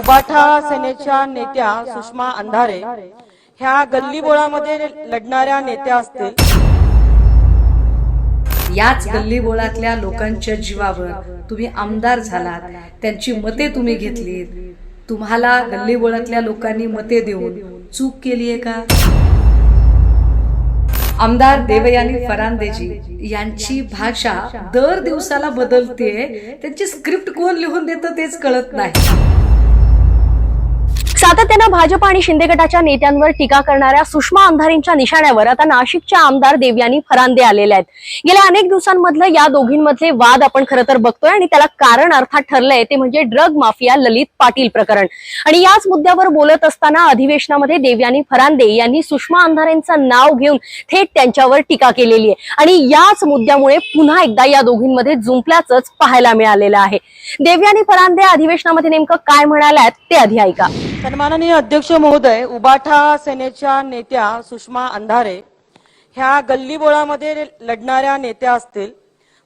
उबाठा सेनेच्या नेत्या सुषमा अंधारे ह्या गल्लीबोळामध्ये लढणाऱ्या नेत्या असतील. याच गल्लीबोळातल्या लोकांच्या जीवावर तुम्ही आमदार झालात त्यांची मते तुम्ही घेतलीत. तुम्हाला गल्लीबोळातल्या लोकांनी मते देऊन चूक केलीये का? आमदार देवयानी फरांदेजी यांची भाषा दर दिवसाला बदलते त्यांची स्क्रिप्ट कोण लिहून देतं तेच कळत नाही. सातत्यानं भाजप आणि शिंदे गटाच्या नेत्यांवर टीका करणाऱ्या सुषमा अंधारेंच्या निशाण्यावर आता नाशिकच्या आमदार देवयानी फरांदे आलेल्या आहेत. गेल्या अनेक दिवसांमधलं या दोघींमधले वाद आपण खरं तर बघतोय आणि त्याला कारण अर्थात ठरलंय ते म्हणजे ड्रग माफिया ललित पाटील प्रकरण. आणि याच मुद्द्यावर बोलत असताना अधिवेशनामध्ये देवयानी फरांदे यांनी सुषमा अंधारेंचं नाव घेऊन थेट त्यांच्यावर टीका केलेली आहे. आणि याच मुद्द्यामुळे पुन्हा एकदा या दोघींमध्ये जुंपल्याच पाहायला मिळालेलं आहे. देवयानी फरांदे अधिवेशनामध्ये नेमकं काय म्हणाल्यात ते आधी ऐका सन्माननीय अध्यक्ष महोदय उबाठा सेनेच्या नेत्या सुषमा अंधारे ह्या गल्लीबोळामध्ये लढणाऱ्या नेत्या असतील.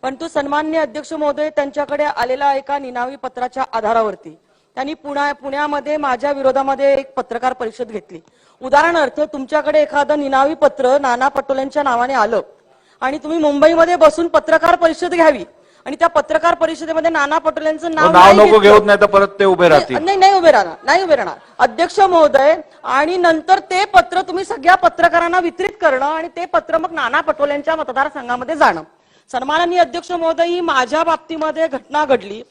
परंतु सन्माननीय अध्यक्ष महोदय त्यांच्याकडे आलेला एका निनावी पत्राच्या आधारावरती. त्यांनी पुण्या पुण्यामध्ये माझ्या विरोधामध्ये एक पत्रकार परिषद घेतली. उदाहरणार्थ तुमच्याकडे एखादं निनावी पत्र नाना पटोलेंच्या नावाने आलं आणि तुम्ही मुंबईमध्ये बसून पत्रकार परिषद घ्यावी. आणि त्या पत्रकार परिषदेमध्ये नाना पटोलेंचं नाव नाव नाही नको घेतलं. घेऊत नाही तर परत ते उभे राहतील. नाही नाही उभे राहणार नाही उभे राहणार. अध्यक्ष महोदय आणि नंतर ते पत्र तुम्ही सगळ्या पत्रकारांना वितरित करणं आणि ते पत्र मग नाना पटोलेंच्या मतदारसंघामध्ये जाणं. सन्माननीय अध्यक्ष महोदय ही माझ्या बाबतीमध्ये घटना घडली.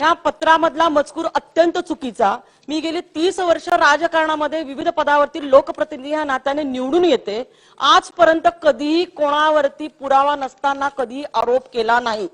ह्या पत्रामधला मजकूर अत्यंत चुकीचा. मी गेली तीस वर्ष राजकारणामध्ये विविध पदावरती लोकप्रतिनिधी ह्या नात्याने निवडून येते. आजपर्यंत कधीही कोणावरती पुरावा नसताना कधीही आरोप केला नाही.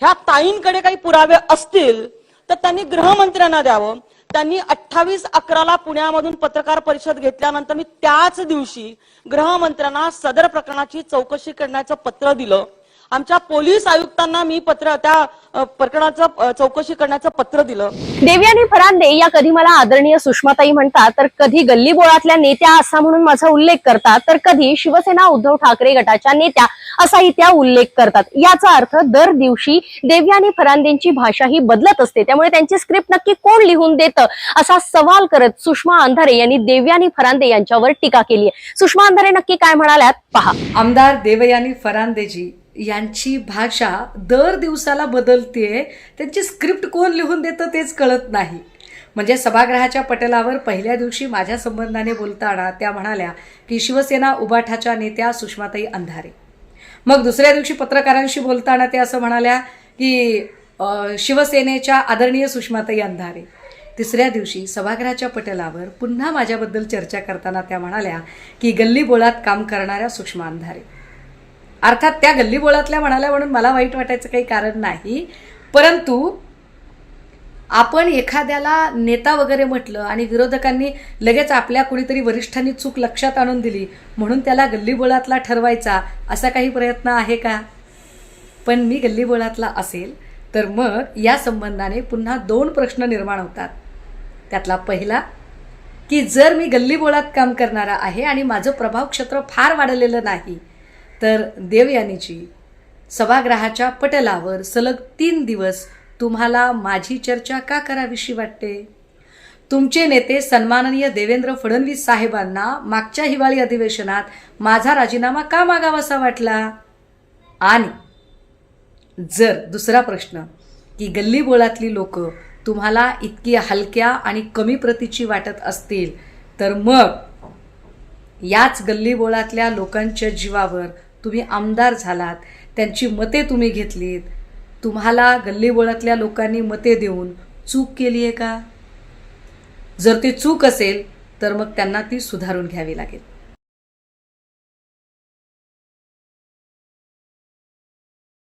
ह्या ताईंकडे काही पुरावे असतील तर त्यांनी गृहमंत्र्यांना द्यावं. त्यांनी अठ्ठावीस अकराला पुण्यामधून पत्रकार परिषद घेतल्यानंतर मी त्याच दिवशी गृहमंत्र्यांना सदर प्रकरणाची चौकशी करण्याचं पत्र दिलं. आमच्या पोलीस आयुक्तांना मी पत्र त्या प्रकरणाचं चौकशी करण्याचं पत्र दिलं. देवयानी फरांदे या कधी मला आदरणीय सुषमाताई म्हणतात तर कधी गल्लीबोळातल्या नेत्या असा म्हणून माझा उल्लेख करतात तर कधी शिवसेना उद्धव ठाकरे गटाच्या नेत्या असाही त्या उल्लेख करतात. याचा अर्थ दर दिवशी देवयानी फरांदेंची भाषा ही बदलत असते त्यामुळे त्यांची स्क्रिप्ट नक्की कोण लिहून देतं असा सवाल करत सुषमा अंधारे यांनी देवयानी फरांदे यांच्यावर टीका केली आहे. सुषमा अंधारे नक्की काय म्हणाल्यात? पहा. आमदार देवयानी फरांदेजी यांची भाषा दर दिवसाला बदलते त्यांची स्क्रिप्ट कोण लिहून देतं तेच कळत नाही. म्हणजे सभागृहाच्या पटलावर पहिल्या दिवशी माझ्या संबंधाने बोलताना त्या म्हणाल्या की शिवसेना उबाठाच्या नेत्या सुषमाताई अंधारे. मग दुसऱ्या दिवशी पत्रकारांशी बोलताना त्या असं म्हणाल्या की शिवसेनेच्या आदरणीय सुषमाताई अंधारे. तिसऱ्या दिवशी सभागृहाच्या पटलावर पुन्हा माझ्याबद्दल चर्चा करताना त्या म्हणाल्या की गल्लीबोळात काम करणाऱ्या सुषमा अंधारे. अर्थात त्या गल्लीबोळातल्या म्हणाल्या म्हणून मला वाईट वाटायचं काही कारण नाही. परंतु आपण एखाद्याला नेता वगैरे म्हटलं आणि विरोधकांनी लगेच आपल्या कुणीतरी वरिष्ठांनी चूक लक्षात आणून दिली म्हणून त्याला गल्लीबोळातला ठरवायचा असा काही प्रयत्न आहे का? पण मी गल्लीबोळातला असेल तर मग या संबंधाने पुन्हा दोन प्रश्न निर्माण होतात. त्यातला पहिला की जर मी गल्लीबोळात काम करणारा आहे आणि माझं प्रभाव क्षेत्र फार वाढलेलं नाही तर देवयानीची सभागृहाच्या पटलावर सलग तीन दिवस तुम्हाला माझी चर्चा का करावीशी वाटते? तुमचे नेते सन्माननीय देवेंद्र फडणवीस साहेबांना मागच्या हिवाळी अधिवेशनात माझा राजीनामा का मागावासा वाटला? आणि जर दुसरा प्रश्न की गल्लीबोळातली लोक तुम्हाला इतकी हलक्या आणि कमी प्रतीची वाटत असतील तर मग याच गल्लीबोळातल्या लोकांच्या जीवावर तुम्ही आमदार झालात त्यांची मते तुम्ही घेतलीत. तुम्हाला गल्लीबोळातल्या लोकांनी मते देऊन चूक केली आहे का? जर ती चूक असेल तर मग त्यांना ती सुधारून घ्यावी लागेल.